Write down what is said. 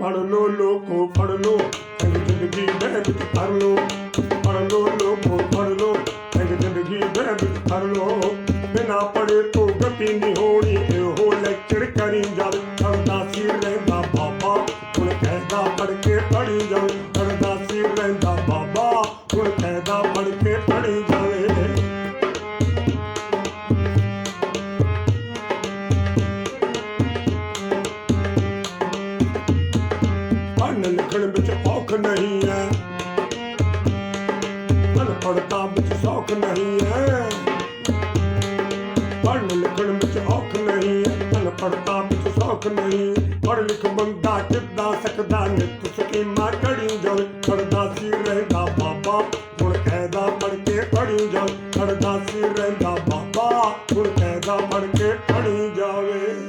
ਪੜ ਲੋ ਲੋਕੋ ਪੜ ਲੋ। ਇਹ ਜ਼ਿੰਦਗੀ ਦੇ ਵਿੱਚ ਕਰ ਲੋ। ਪੜ ਲੋ ਲੋਕੋ ਪੜ ਲੋ। ਇਹ ਜ਼ਿੰਦਗੀ ਦੇ ਵਿੱਚ ਕਰ ਲੋ। ਬਿਨਾ ਪੜੇ ਤੋਂ ਗਤੀ ਨਹੀਂ ਹੋਣੀ, ਇਹੋ ਲੈਕਚਰ ਕਰੀ ਜਾਵੇ ਕਰਦਾ ਸੀ ਰਹਿੰਦਾ ਬਾਬਾ, ਹੁਣ ਕਹਿਦਾ ਪੜ ਕੇ ਪੜੀ ਜਾਵੇ ਕਰਦਾ ਸੀ ਰਹਿੰਦਾ ਬਾਬਾ, ਹੁਣ ਕਹਿਦਾ ਸਿੱਖਣ ਵਿੱਚ ਔਖ ਨਹੀਂ ਐ। ਅਨਪੜਤਾ ਵਿੱਚ ਸੌਖ ਨਹੀਂ ਐ। ਪੜ੍ਹਨ ਲਿਖਣ ਵਿੱਚ ਔਖ ਨਹੀਂ ਐ। ਅਨਪੜਤਾ ਵਿੱਚ ਸੌਖ ਨਹੀਂ ਪੜ੍ਹ ਲਿਖ ਬੰਦਾ ਕਿੱਦਾਂ ਸਕਦਾ ਨਿਤ ਸਕੀਮਾ ਕੜੀ ਜਾਵੇ ਪੜਦਾ ਸੀ ਰਹਿੰਦਾ ਬਾਬਾ। ਹੁਣ ਕਹਿਦਾ ਪੜ ਕੇ ਪੜੀ ਜਾਵੇ ਪੜਦਾ ਸੀ ਰਹਿੰਦਾ ਬਾਬਾ। ਹੁਣ ਕਹਿਦਾ ਪੜ ਕੇ ਪੜੀ ਜਾਵੇ।